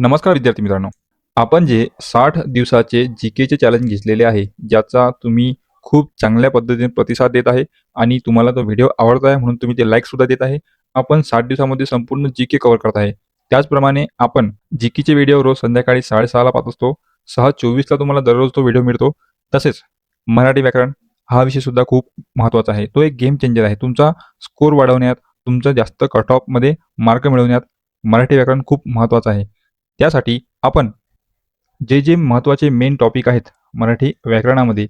नमस्कार विद्यार्थी मित्रांनो. आपण जे साठ दिवसाचे जी केचे चॅलेंज घेतलेले आहे ज्याचा तुम्ही खूप चांगल्या पद्धतीने प्रतिसाद देत आहे आणि तुम्हाला तो व्हिडिओ आवडत आहे म्हणून तुम्ही ते लाईक सुद्धा देत आहे. आपण साठ दिवसामध्ये संपूर्ण जी के कव्हर करत आहे. त्याचप्रमाणे आपण जी केचे व्हिडिओ रोज संध्याकाळी साडेसहाला पाहत असतो. सहा चोवीसला तुम्हाला दररोज तो व्हिडिओ मिळतो. तसेच मराठी व्याकरण हा विषय सुद्धा खूप महत्त्वाचा आहे. तो एक गेम चेंजर आहे. तुमचा स्कोर वाढवण्यात तुमचा जास्त कट ऑफमध्ये मार्क मिळवण्यात मराठी व्याकरण खूप महत्त्वाचं आहे. त्यासाठी आपण जे जे महत्त्वाचे मेन टॉपिक आहेत मराठी व्याकरणामध्ये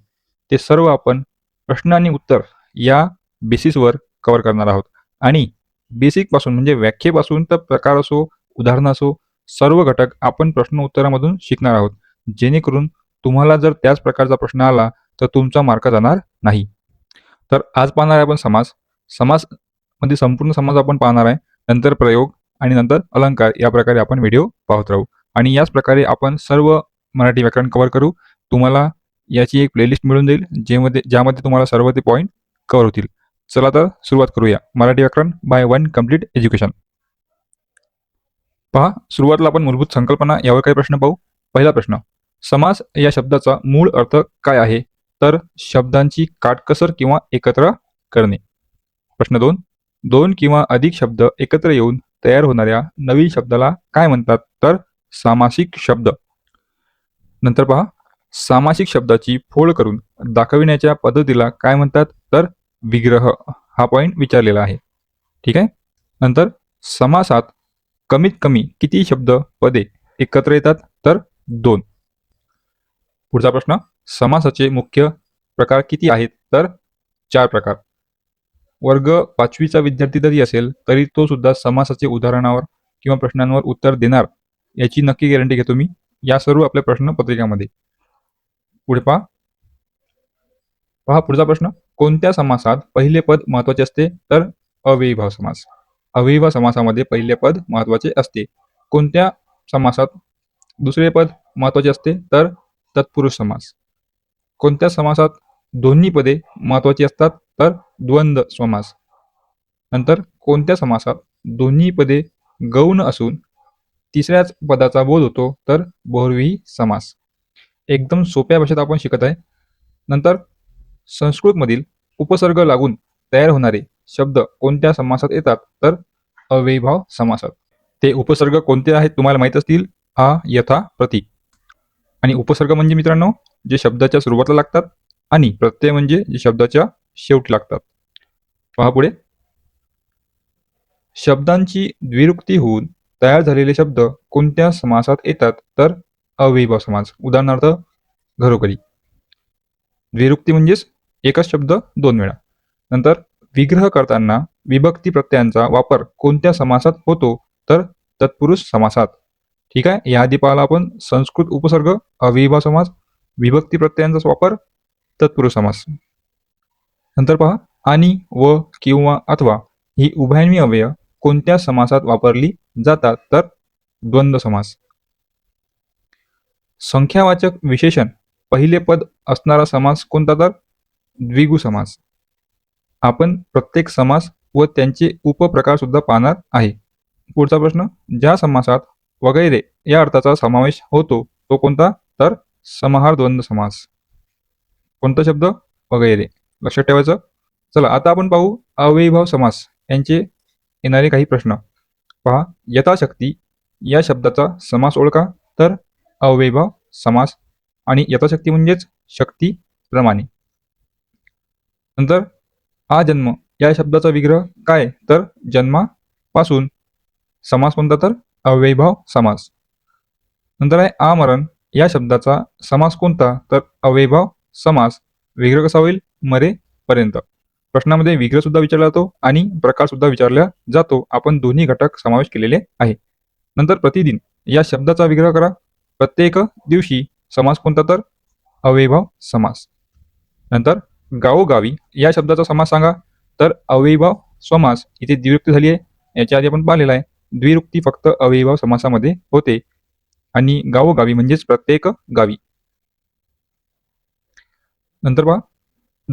ते सर्व आपण प्रश्न आणि उत्तर या बेसिसवर कव्हर करणार आहोत. आणि बेसिकपासून म्हणजे व्याख्येपासून तर प्रकार असो उदाहरणं असो सर्व घटक आपण प्रश्न उत्तरामधून शिकणार आहोत. जेणेकरून तुम्हाला जर त्याच प्रकारचा प्रश्न आला तर तुमचा मार्क जाणार नाही. तर आज पाहणार आहे आपण समास. समासमध्ये म्हणजे संपूर्ण समाज आपण पाहणार आहे. नंतर प्रयोग आणि नंतर अलंकार या प्रकारे आपण व्हिडिओ पाहत राहू. आणि याच प्रकारे आपण सर्व मराठी व्याकरण कव्हर करू. तुम्हाला याची एक प्लेलिस्ट मिळून जाईल जेमध्ये ज्यामध्ये तुम्हाला सर्व ते पॉईंट कव्हर होतील. चला तर सुरुवात करूया. मराठी व्याकरण बाय वन कंप्लीट एज्युकेशन पहा सुरुवातीला आपण मूलभूत संकल्पना यावर काही प्रश्न पाहू. पहिला प्रश्न समास या शब्दाचा मूळ अर्थ काय आहे? तर शब्दांची काटकसर किंवा एकत्र करणे. प्रश्न दोन दोन किंवा अधिक शब्द एकत्र येऊन तयार होणाऱ्या नवीन शब्दाला काय म्हणतात? तर सामासिक शब्द. नंतर पहा. सामासिक शब्दाची फोड करून दाखविण्याच्या पद्धतीला काय म्हणतात? तर विग्रह. हा पॉईंट विचारलेला आहे. ठीक आहे? नंतर समासात कमीत कमी किती शब्द पदे एकत्र येतात? तर दोन. पुढचा प्रश्न. समासाचे मुख्य प्रकार किती आहेत? तर चार प्रकार. वर्ग पाचवीचा विद्यार्थी जरी असेल तरी तो सुद्धा समासाचे उदाहरणावर किंवा प्रश्नांवर उत्तर देणार याची नक्की गॅरंटी घेतो मी. या सर्व आपल्या प्रश्न पत्रिकामध्ये पुढे पहा. पहा पुढचा प्रश्न. कोणत्या समासात पहिले पद महत्त्वाचे असते? तर अव्ययीभाव समास. अव्ययीभाव समासामध्ये पहिले पद महत्त्वाचे असते. कोणत्या समासात दुसरे पद महत्त्वाचे असते? तर तत्पुरुष समास. कोणत्या समासात दोन्ही पदे महत्वाची असतात? तर द्वंद्व समास. नंतर कोणत्या समासात दोन्ही पदे गौण असून तिसऱ्याच पदाचा बोध होतो तर बहुर्वी समास. एकदम सोप्या भाषेत आपण शिकत आहे. नंतर संस्कृतमधील उपसर्ग लागून तयार होणारे शब्द कोणत्या समासात येतात तर अव्ययीभाव समासात. ते उपसर्ग कोणते आहेत तुम्हाला माहीत असतील? आ यथा प्रती आणि उपसर्ग म्हणजे मित्रांनो जे शब्दाच्या सुरुवातीला लागतात आणि प्रत्यय म्हणजे जे शब्दाच्या शेवटी लागतात. पहा पुढे. शब्दांची द्विरुक्ती होऊन तयार झालेले शब्द कोणत्या समासात येतात? तर अव्ययीभाव समास. उदाहरणार्थ घरोघरी. द्विरुक्ती म्हणजेच एकच शब्द दोन वेळा. नंतर विग्रह करताना विभक्ती प्रत्ययांचा वापर कोणत्या समासात होतो? तर तत्पुरुष समासात. ठीक आहे? याआधी पाहिला आपण संस्कृत उपसर्ग अव्ययीभाव समास विभक्ती प्रत्ययांचा वापर तत्पुरुष समास. नंतर पहा आणि व किंवा अथवा ही उभयन्वी अवयव कोणत्या समासात वापरली जातात तर द्वंद्व समास. संख्यावाचक विशेषण पहिले पद असणारा समास कोणता तर? द्विगु समास. आपण प्रत्येक समास व त्यांचे उपप्रकार सुद्धा पाहणार आहे. पुढचा प्रश्न ज्या समासात वगैरे या अर्थाचा समावेश होतो तो कोणता? तर समाहार द्वंद्व समास. कोणता शब्द? वगैरे. लक्षात ठेवायचं? चला आता आपण पाहू अव्ययीभाव समास. यांचे येणारे काही प्रश्न. पहा यथाशक्ती या शब्दाचा समास ओळखा तर अव्ययीभाव समास आणि यथाशक्ती म्हणजेच शक्ती प्रमाणे. नंतर आ जन्म या शब्दाचा विग्रह काय? तर जन्मापासून समास कोणता तर अव्ययीभाव समास. नंतर आहे आमरण या शब्दाचा समास कोणता? तर अव्ययीभाव समास. विग्रह कसा होईल? मरेपर्यंत. प्रश्नामध्ये विग्रह सुद्धा विचारला जातो आणि प्रकार सुद्धा विचारला जातो. आपण दोन्ही घटक समावेश केलेले आहे. नंतर प्रतिदिन या शब्दाचा विग्रह करा. प्रत्येक दिवशी समास कोणता तर? अवैभव समास. नंतर गावोगावी या शब्दाचा समास सांगा. तर अवैभव समास इथे द्विरुक्ती झाली आहे. याच्या आधी आपण पाहिलेला आहे. द्विरुक्ती फक्त अवैभव समासामध्ये होते. आणि गावोगावी म्हणजेच प्रत्येक गावी. नंतर पहा.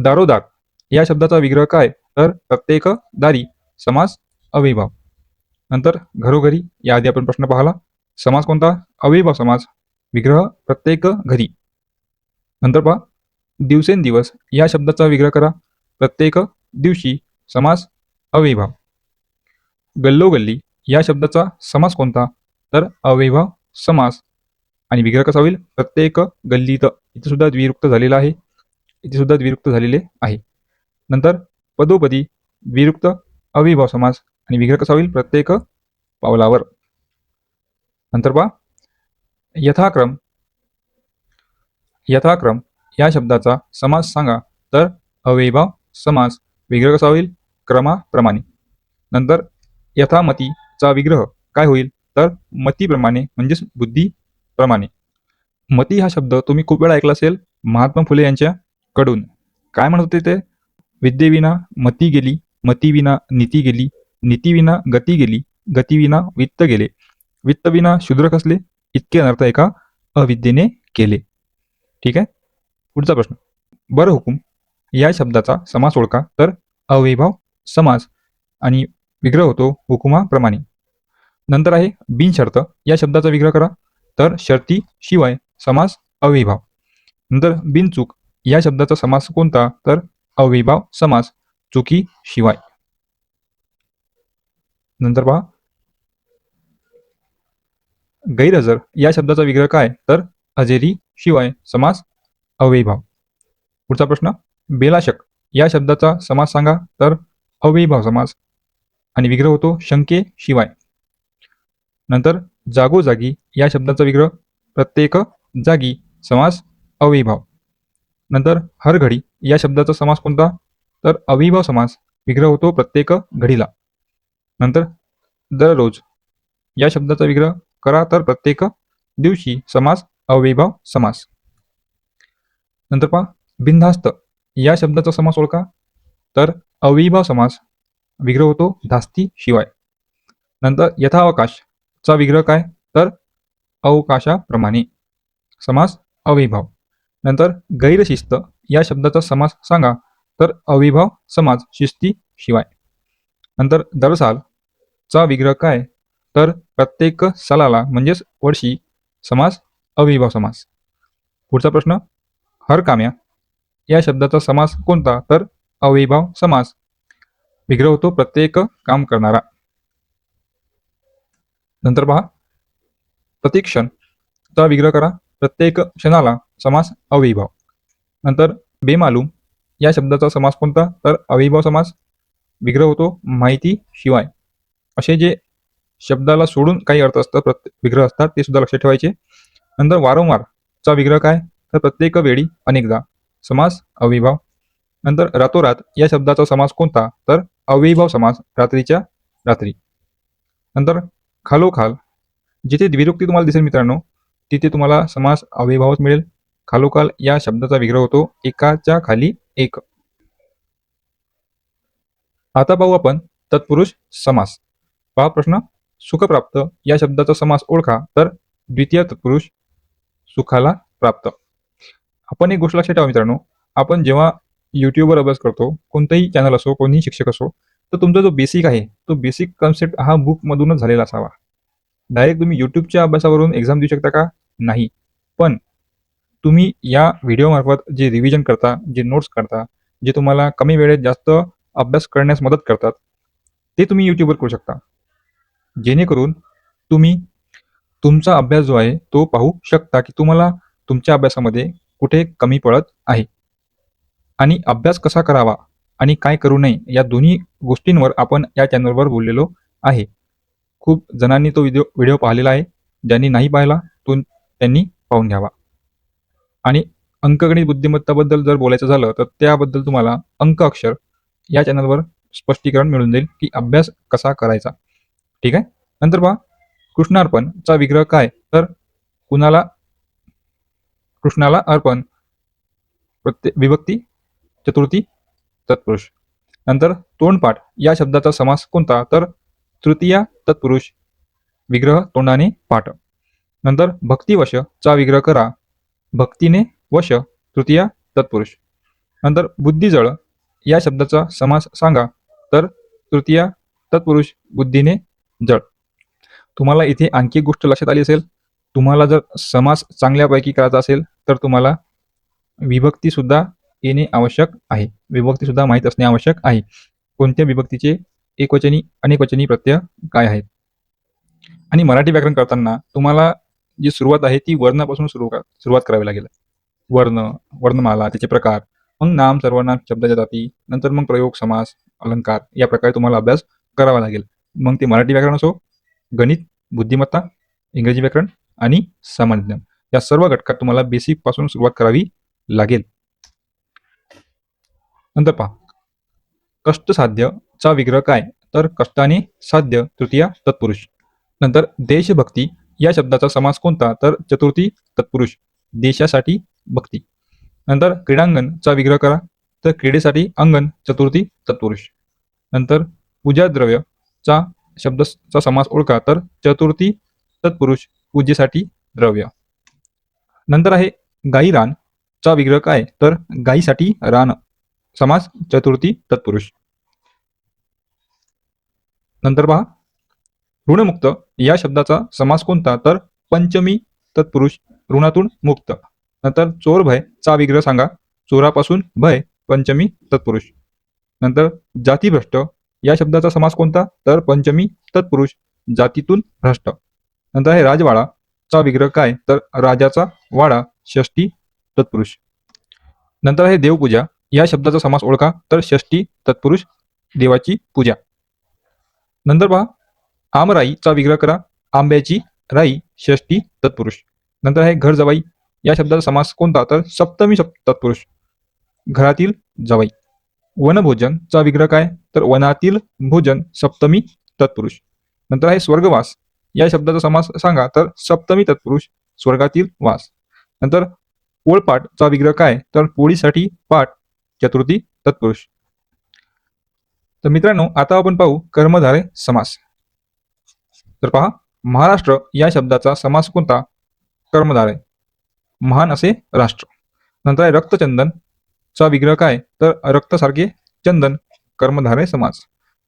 दारोदार. या शब्दाचा विग्रह काय? तर प्रत्येक दारी समास अविभाव. नंतर घरोघरी याआधी आपण प्रश्न पाहिला. समास कोणता? अविभाव समास. विग्रह प्रत्येक घरी. नंतर पहा. दिवसेंदिवस या शब्दाचा विग्रह करा. प्रत्येक दिवशी समास अविभाव. गल्लोगल्ली या शब्दाचा समास कोणता? तर अविभाव समास. आणि विग्रह कसा होईल? प्रत्येक गल्लीत. इथं सुद्धा द्विरुक्त झालेला आहे. इथे सुद्धा द्विरुक्त झालेले आहे. नंतर पदोपदी विरुक्त अविभाव समास आणि विग्रह कसा होईल प्रत्येक पावलावर. नंतर पहा यथाक्रम यथाक्रम या शब्दाचा समास सांगा तर अविभाव समास विग्रह कसा होईल क्रमाप्रमाणे. नंतर यथामतीचा विग्रह काय होईल तर मतीप्रमाणे म्हणजेच बुद्धीप्रमाणे. मती हा शब्द तुम्ही खूप वेळा ऐकला असेल. महात्मा फुले यांच्या कडून. काय म्हणत होते ते? विद्येविना मती गेली मतीविना नीती गेली नीतीविना गती गेली गतीविना वित्त गेले. वित्तविना शूद्र कसले? इतके अनर्थ एका अविद्येने केले. ठीक आहे? पुढचा प्रश्न. बरं हुकूम. या शब्दाचा समास ओळखा. तर अवैभाव समास आणि विग्रह होतो हुकुमाप्रमाणे. नंतर आहे बिनशर्त या शब्दाचा विग्रह करा. तर शर्ती शिवाय समास अवैभाव नंतर बिनचूक या शब्दाचा समास कोणता? तर अविभाव समास. चुकी शिवाय. नंतर पहा. गैरहजर. या शब्दाचा विग्रह काय? तर हजेरी शिवाय समास अवैभाव. पुढचा प्रश्न. बेलाशक. या शब्दाचा समास सांगा. तर अवैभाव समास. आणि विग्रह होतो शंके शिवाय. नंतर जागोजागी. या शब्दाचा विग्रह प्रत्येक जागी समास अवैभाव. नंतर हर घडी या शब्दाचा समास कोणता? तर अविभाव समास विग्रह होतो प्रत्येक घडीला. नंतर दररोज या शब्दाचा विग्रह करा तर प्रत्येक दिवशी समास अविभाव समास. नंतर पहा बिनधास्त या शब्दाचा समास ओळखा. तर अविभाव समास विग्रह होतो धास्ती शिवाय. नंतर यथावकाशचा विग्रह काय? तर अवकाशाप्रमाणे. समास अविभाव. नंतर गैरशिस्त या शब्दाचा समास सांगा. तर अविभाव समाज शिस्ती शिवाय. नंतर दरसाल चा विग्रह काय? तर प्रत्येक सालाला म्हणजेच वर्षी समास अविभाव समास. पुढचा प्रश्न हर काम्या या शब्दाचा समास कोणता? तर अविभाव समास. विग्रह होतो प्रत्येक काम करणारा. नंतर पहा प्रतिक्षण चा विग्रह करा. प्रत्येक क्षणाला समास अविभाव. नंतर बेमालूम. या शब्दाचा समास कोणता? तर अविभाव समास. विग्रह होतो माहिती शिवाय. असे जे शब्दाला सोडून काही अर्थ असतात प्रत्येक विग्रह असतात ते सुद्धा लक्षात ठेवायचे. नंतर वारंवार चा विग्रह काय? तर प्रत्येक वेळी अनेकदा. समास अविभाव. नंतर रातोरात या शब्दाचा समास कोणता? तर अविभाव समास रात्रीच्या रात्री. नंतर खालोखाल. जिथे द्विरुक्ती तुम्हाला दिसेल मित्रांनो तिथे तुम्हाला समास अविभावच मिळेल. खालोखाल या शब्दाचा विग्रह होतो. एकाच्या खाली एक. आता पाहू आपण तत्पुरुष समास. पहा प्रश्न. सुखप्राप्त. या शब्दाचा समास ओळखा. तर द्वितीय तत्पुरुष सुखाला प्राप्त. आपण एक गोष्ट लक्षात ठेवा मित्रांनो. आपण जेव्हा युट्यूबवर अभ्यास करतो कोणताही चॅनल असो कोणीही शिक्षक असो तर तुमचा जो बेसिक आहे तो बेसिक कन्सेप्ट हा बुकमधूनच झालेला असावा. डायरेक्ट तुम्ही युट्यूबच्या अभ्यासावरून एक्झाम देऊ शकता का? नाही. पण तुम्ही या व्हिडिओमार्फत जे रिव्हिजन करता जे नोट्स करता जे तुम्हाला कमी वेळेत जास्त अभ्यास करण्यास मदत करतात ते तुम्ही यूट्यूबवर करू शकता. जेणेकरून तुम्ही तुमचा अभ्यास जो आहे तो पाहू शकता की तुम्हाला तुमच्या अभ्यासामध्ये कुठे कमी पडत आहे. आणि अभ्यास कसा करावा आणि काय करू नये या दोन्ही गोष्टींवर आपण या चॅनलवर बोललेलो आहे. खूप जणांनी तो व्हिडिओ व्हिडिओ पाहिलेला आहे. ज्यांनी नाही पाहिला तो त्यांनी पाहून घ्यावा. आणि अंकगणित बुद्धिमत्ताबद्दल जर बोलायचं झालं तर त्याबद्दल तुम्हाला अंक अक्षर या चॅनलवर स्पष्टीकरण मिळून जाईल की अभ्यास कसा करायचा. ठीक आहे? नंतर पहा कृष्णार्पणचा विग्रह काय? तर कुणाला? कृष्णाला अर्पण. प्रत्येक विभक्ती चतुर्थी तत्पुरुष. नंतर तोंडपाठ. या शब्दाचा समास कोणता? तर तृतीया तत्पुरुष. विग्रह तोंडाने पाठ. नंतर भक्तिवश चा विग्रह करा. भक्तीने वश तृतीया तत्पुरुष. नंतर बुद्धिजळ या शब्दाचा समास सांगा. तर तृतीया तत्पुरुष बुद्धीने जळ. तुम्हाला इथे आणखी एक गोष्ट लक्षात आली असेल. तुम्हाला जर समास चांगल्यापैकी करायचा असेल तर तुम्हाला विभक्तीसुद्धा येणे आवश्यक आहे. विभक्तीसुद्धा माहीत असणे आवश्यक आहे. कोणत्या विभक्तीचे एकवचनी अनेकवचनी प्रत्यय काय आहेत? आणि मराठी व्याकरण करताना तुम्हाला जी सुरुवात आहे ती वर्णापासून सुरू सुरुवात करावी लागेल. वर्ण वर्णमाला त्याचे प्रकार. मग नाम सर्वनाम शब्दाच्या जाती नंतर मग प्रयोग समास अलंकार या प्रकारे तुम्हाला अभ्यास करावा लागेल. मग ते मराठी व्याकरण असो गणित बुद्धिमत्ता इंग्रजी व्याकरण आणि सामान्य ज्ञान. या सर्व घटकात तुम्हाला बेसिकपासून सुरुवात करावी लागेल. नंतर पहा. कष्टसाध्य चा विग्रह काय? तर कष्टाने साध्य तृतीया तत्पुरुष. नंतर देशभक्ती या शब्दाचा समास कोणता? तर चतुर्थी तत्पुरुष. देशासाठी भक्ती. नंतर क्रीडांगण चा विग्रह करा. तर क्रीडेसाठी अंगण चतुर्थी तत्पुरुष. नंतर पूजाद्रव्य चा शब्दचा समास ओळखा. तर चतुर्थी तत्पुरुष पूजेसाठी द्रव्य. नंतर आहे गाई रान चा विग्रह काय? तर गाईसाठी रान. समास चतुर्थी तत्पुरुष. नंतर पहा. ऋणमुक्त. या शब्दाचा समास कोणता? तर पंचमी तत्पुरुष ऋणातून मुक्त. नंतर चोर भय चा विग्रह सांगा. चोरापासून भय पंचमी तत्पुरुष. नंतर जातीभ्रष्ट. या शब्दाचा समास कोणता? तर पंचमी तत्पुरुष जातीतून भ्रष्ट. नंतर आहे राजवाडा. चा विग्रह काय? तर राजाचा वाडा षष्टी तत्पुरुष. नंतर आहे देवपूजा. या शब्दाचा समास ओळखा. तर षष्टी तत्पुरुष देवाची पूजा. नंतर पहा. आमराईचा विग्रह करा. आंब्याची राई षष्टी तत्पुरुष. नंतर आहे घर जवाई. या शब्दाचा समास कोणता? तर सप्तमी सप तत्पुरुष. घरातील जवाई. वनभोजनचा विग्रह काय? तर वनातील भोजन सप्तमी तत्पुरुष. नंतर आहे स्वर्गवास. या शब्दाचा समास सांगा. तर सप्तमी तत्पुरुष स्वर्गातील वास. नंतर पोळपाटचा विग्रह काय? तर पोळीसाठी पाठ चतुर्थी तत्पुरुष. तर मित्रांनो आता आपण पाहू कर्मधारे समास. तर पहा महाराष्ट्र या शब्दाचा समास कोणता? कर्मधारे महान असे राष्ट्र. नंतर आहे रक्तचंदन. चा विग्रह काय? तर रक्तसारखे चंदन कर्मधारे समास.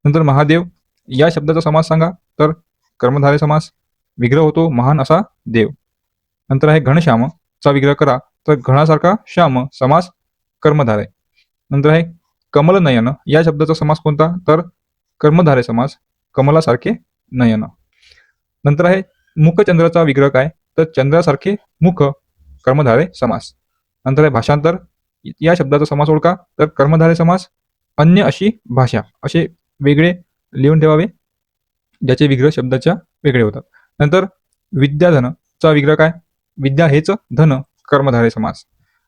नंतर महादेव या शब्दाचा समास सांगा. तर कर्मधारे समास. विग्रह होतो महान असा देव. नंतर आहे घनश्याम. चा विग्रह करा. तर घणासारखा श्याम समास कर्मधारे नंतर आहे कमलनयन. या शब्दाचा समास कोणता? तर कर्मधारे समास. कमलासारखे नयन. नंतर आहे मुखचंद्राचा विग्रह काय? तर चंद्रासारखे मुख कर्मधारे समास. नंतर आहे भाषांतर. या शब्दाचा समास ओळखा. तर कर्मधारे समास अन्य अशी भाषा असे वेगळे लिहून ठेवावे ज्याचे विग्रह शब्दाच्या वेगळे होतात. नंतर विद्याधनचा विग्रह काय? विद्या हेच धन कर्मधारे समास.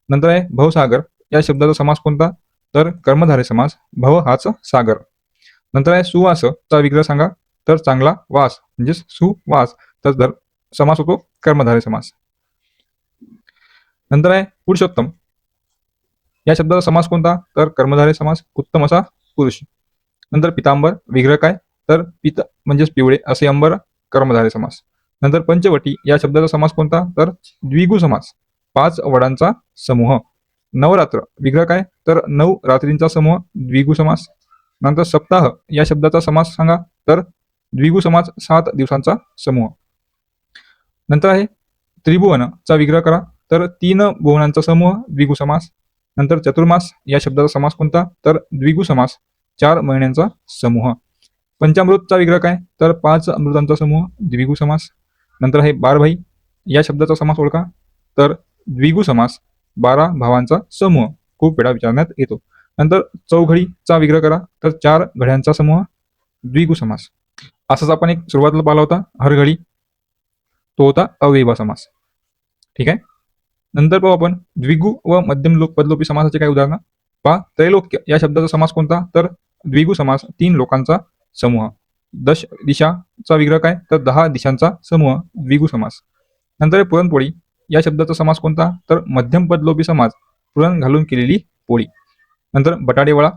नंतर आहे भवसागर. या शब्दाचा समास कोणता? तर कर्मधारे समास भव हाच सागर. नंतर आहे सुवासचा विग्रह सांगा. तर चांगला वास म्हणजेच सुवास. तर धर समास होतो कर्मधारे समास. नंतर आहे पुरुषोत्तम. या शब्दाचा समास कोणता? तर कर्मधारे समास उत्तम असा पुरुष. नंतर पितांबर विग्रह काय? तर पित म्हणजेच पिवळे असे अंबर कर्मधारे समास. नंतर पंचवटी या शब्दाचा समास कोणता? तर द्विगु समास. पाच वडांचा समूह. नवरात्र विग्रह काय? तर नऊ रात्रींचा समूह द्विगु समास. नंतर सप्ताह या शब्दाचा समास सांगा. तर द्विगु समास सात दिवसांचा समूह. नंतर आहे त्रिभुवन चा विग्रह करा. तर तीन भुवनांचा समूह द्विगु समास नंतर चतुर्मास या शब्दाचा समास कोणता? तर द्विगु समास चार महिन्यांचा समूह. पंचामृतचा विग्रह काय? तर पाच अमृतांचा समूह द्विगु समास नंतर आहे बारभाई या शब्दाचा समास ओळखा. तर द्विगु समास बारा भावांचा समूह खूप वेळा विचारण्यात येतो. नंतर चौघडीचा विग्रह करा. तर चार घड्यांचा समूह द्विगु समास. असाच आपण एक सुरुवातीला पाहिला होता हरघडी. तो होता अव्ययभा समास. ठीक आहे? नंतर पाहू आपण द्विगु व मध्यम लोक पदलोपी समासाचे काही उदाहरणं. पहा त्रैलोक्य या शब्दाचा समास कोणता? तर द्विगु समास तीन लोकांचा समूह. दश दिशाचा विग्रह काय? तर दहा दिशांचा समूह द्विगु समास. नंतर आहे पुरणपोळी. या शब्दाचा समास कोणता? तर मध्यम पदलोपी समास पुरण घालून केलेली पोळी. नंतर बटाटे वडा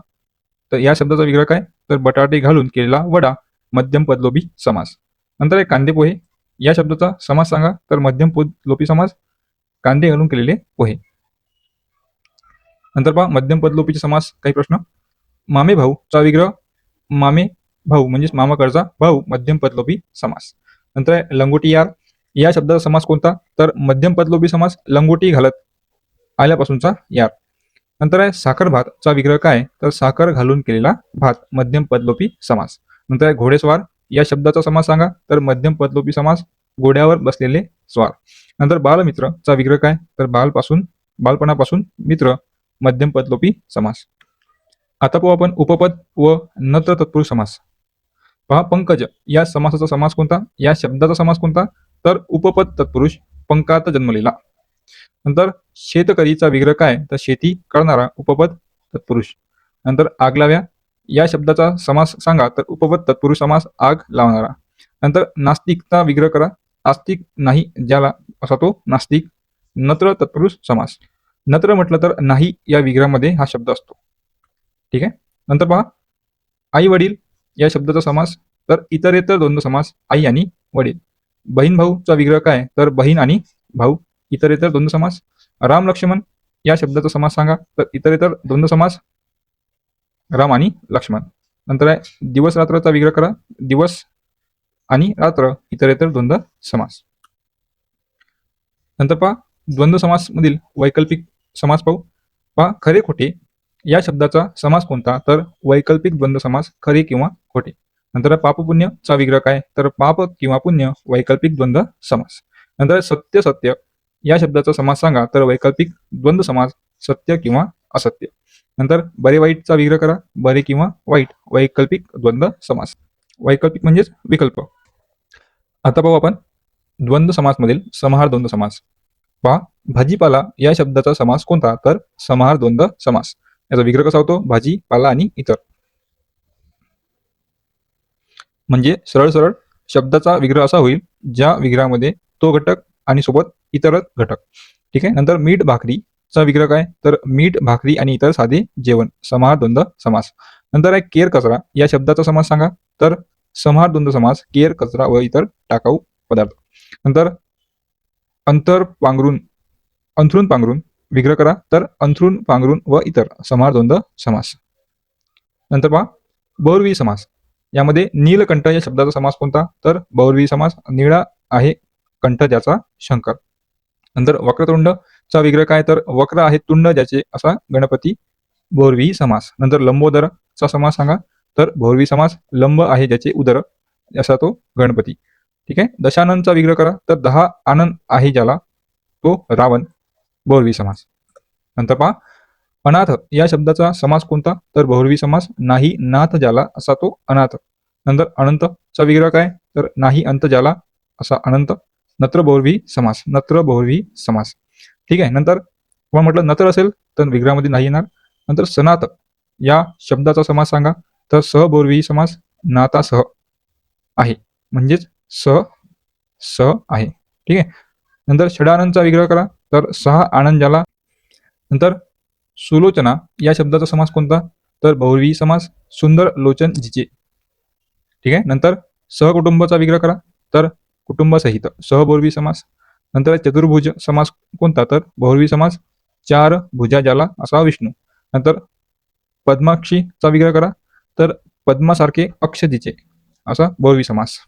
तर या शब्दाचा विग्रह काय? तर बटाटे घालून केलेला वडा. मध्यम पदलोपी समास. नंतर आहे कांदे पोहे. या शब्दाचा समास सांगा. तर मध्यम पदलोपी समास कांदे घालून केलेले पोहे. नंतर पहा मध्यम पदलोपीचे समास काही प्रश्न. मामे भाऊ चा विग्रह मामे भाऊ म्हणजेच मामाकडचा भाऊ मध्यम पदलोपी समास. नंतर आहे लंगोटी यार. या शब्दाचा समास कोणता? तर मध्यम पदलोपी समास लंगोटी घालत आल्यापासूनचा यार. नंतर आहे साखर भातचा विग्रह काय? तर साखर घालून केलेला भात मध्यम पदलोपी समास. नंतर आहे घोडेस्वार या शब्दाचा समास सांगा. तर मध्यम पदलोपी समास घोड्यावर बसलेले स्वार. नंतर बालमित्र चा विग्रह काय? तर बालपासून बालपणापासून मित्र मध्यम पदलोपी समास. आता पाहू आपण उपपद व नत्र तत्पुरुष समास. पहा पंकज या समासाचा समास कोणता? या शब्दाचा समास कोणता? तर उपपद तत्पुरुष पंकात जन्मलेला. नंतर शेतकरीचा विग्रह काय? तर शेती करणारा उपपद तत्पुरुष. नंतर आगलाव्या या शब्दाचा समास सांगा तर उपपद तत्पुरुष समास आग लावणारा. नंतर नास्तिकता विग्रह करा. आस्तिक नाही ज्याला असा तो नास्तिक नत्र तत्पुरुष समास. नत्र म्हटलं तर नाही या विग्रहामध्ये हा शब्द असतो. ठीक आहे? नंतर पहा. आई वडील या शब्दाचा समास तर इतरेतर द्वंद्व समास आई आणि वडील. बहीण भाऊचा विग्रह काय? तर बहीण आणि भाऊ. इतरेतर द्वंद्व समास. राम लक्ष्मण या शब्दाचा समास सांगा तर इतरेतर द्वंद्व समास राम आणि लक्ष्मण. नंतर आहे दिवस रात्रचा विग्रह करा. दिवस आणि रात्र इतरेतर द्वंद्व समास. नंतर पहा द्वंद्व समास मधील वैकल्पिक समास पाहू. पहा खरे खोटे. या शब्दाचा समास कोणता? तर वैकल्पिक द्वंद्व समास खरे किंवा खोटे. नंतर आहे पापपुण्यचा विग्रह काय? तर पाप किंवा पुण्य वैकल्पिक द्वंद्व समास. नंतर सत्य सत्य. या शब्दाचा समास सांगा. तर वैकल्पिक द्वंद्व समास सत्य किंवा असत्य. नंतर बरे वाईटचा विग्रह करा बरे किंवा वाईट वैकल्पिक द्वंद्व समास. वैकल्पिक म्हणजेच विकल्प. आता पाहू आपण द्वंद्व समास मधील समाहार द्वंद्व समास. पहा भाजीपाला या शब्दाचा समास कोणता? तर समाहार द्वंद्व समास. याचा विग्रह कसा होतो? भाजी पाला आणि इतर. म्हणजे सरळ सरळ शब्दाचा विग्रह असा होईल ज्या विग्रहामध्ये तो घटक आणि सोबत इतर घटक. ठीक आहे? नंतर मीठ भाकरी चा विग्रह काय? तर मीठ भाकरी आणि इतर साधे जेवण. समाहार द्वंद्व समास. नंतर आहे केर कचरा. या शब्दाचा समास सांगा. तर समाहार द्वंद्व समास केर कचरा व इतर टाकाऊ पदार्थ. नंतर अंतर पांघरून अंथरून पांघरून विग्रह करा. तर अंथरून पांघरून व इतर. समाहार द्वंद्व समास. नंतर पहा. बहुर्वी समास. यामध्ये नीलकंठ या शब्दाचा समास कोणता? तर बहुर्वी समास. निळा आहे कंठ ज्याचा शंकर. नंतर चा विग्रह काय तर वक्र आहे तुंड ज्याचे असा गणपती भोरवी समास. नंतर लंबोदरचा समास सांगा. तर भोरवी समास लंब आहे ज्याचे उदर असा तो गणपती. ठीक आहे? दशानंदचा विग्रह करा. तर दहा आनंद आहे ज्याला तो रावण भोरवी समास. नंतर पहा. अनाथ या शब्दाचा समास कोणता? तर बहुर्वी समास नाही नाथ ज्याला असा तो अनाथ. नंतर अनंतचा विग्रह काय? तर नाही अंत ज्याला असा अनंत. नत्र बहुर्वी समास. नत्र बहुर्वी समास. ठीक आहे? नंतर किंवा म्हटलं नतर असेल तर विग्रहामध्ये नाही येणार. नंतर सनात या शब्दाचा समास सांगा. तर सहबोरवी समास नाता सह आहे. म्हणजेच स स आहे. ठीक आहे? नंतर षडानंदचा विग्रह करा. तर सहा आनंद झाला नंतर सुलोचना या शब्दाचा समास कोणता? तर बहुवी समास सुंदर लोचन जिचे. ठीक आहे? नंतर सहकुटुंबाचा विग्रह करा. तर कुटुंबासहित सहबोरवी समास नंतर चतुर्भुज समास कोणता? तर बहुर्वी समास चार भुजा ज्याला असा विष्णू. नंतर पद्माक्षीचा विग्रह करा. तर पद्मासारखे अक्षदीचे असा बहुर्वी समास.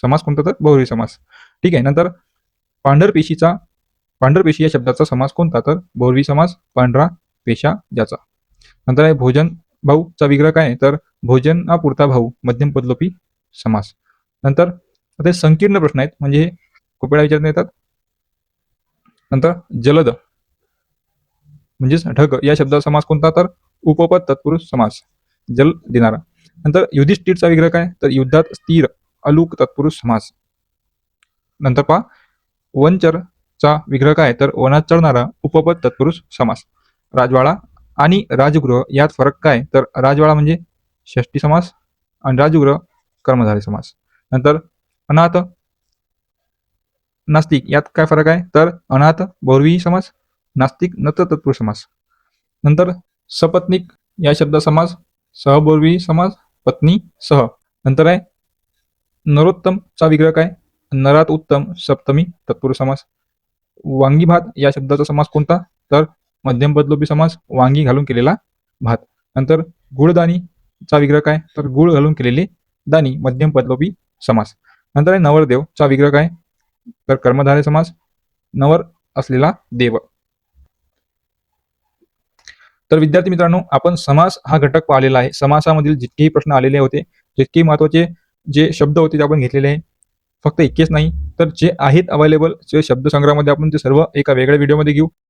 समास कोणता तर? बहुर्वी समास. ठीक आहे नंतर पांढरपेशीचा पांढरपेशी या शब्दाचा समास कोणता? तर बहुर्वी समास पांढरा पेशा ज्याचा. नंतर आहे भोजन भाऊचा विग्रह काय? आहे? तर भोजनापुरता भाऊ मध्यम पदलोपी समास. नंतर आता संकीर्ण प्रश्न आहेत. म्हणजे खूप वेळा विचारण्यात येतात. नंतर जलद म्हणजेच ढग या शब्दाचा समास कोणता? तर उपपद तत्पुरुष समास जल देणारा. नंतर युधिष्ठिरचा विग्रह काय? तर युद्धात स्थिर अलूक तत्पुरुष समास. नंतर पहा वनचरचा विग्रह काय? तर वनात चढणारा उपपद तत्पुरुष समास. राजवाडा आणि राजगृह यात फरक काय? तर राजवाडा म्हणजे षष्टी समास आणि राजगृह कर्मधारी समास. नंतर अनाथ नास्तिक यात काय फरक आहे? तर अनाथ बहुर्वी समास नास्तिक नत्र तत्पुरुष समास नंतर सपत्निक या शब्द समास सहबोरवी समास पत्नी सह. नंतर आहे नरोत्तमचा विग्रह काय? नरात उत्तम सप्तमी तत्पुरुष समास वांगी भात या शब्दाचा समास कोणता? तर मध्यम पदलोपी समास वांगी घालून केलेला भात. नंतर गुळदानीचा विग्रह काय? तर गुळ घालून केलेले दानी मध्यम पदलोपी समास नंतर आहे नवरदेवचा विग्रह काय? तर कर्मधारय समास नवर असलेला देव. तर विद्यार्थी मित्रांनो आपण समास हा घटक पाहिलेला आहे. समासामधील जितकेही प्रश्न आलेले होते जितकेही महत्त्वाचे जे शब्द होते ते आपण घेतलेले आहे. फक्त इतकेच नाही तर जे आहेत अवेलेबल जे शब्दसंग्रहामध्ये आपण ते सर्व एका वेगळ्या व्हिडिओमध्ये घेऊ.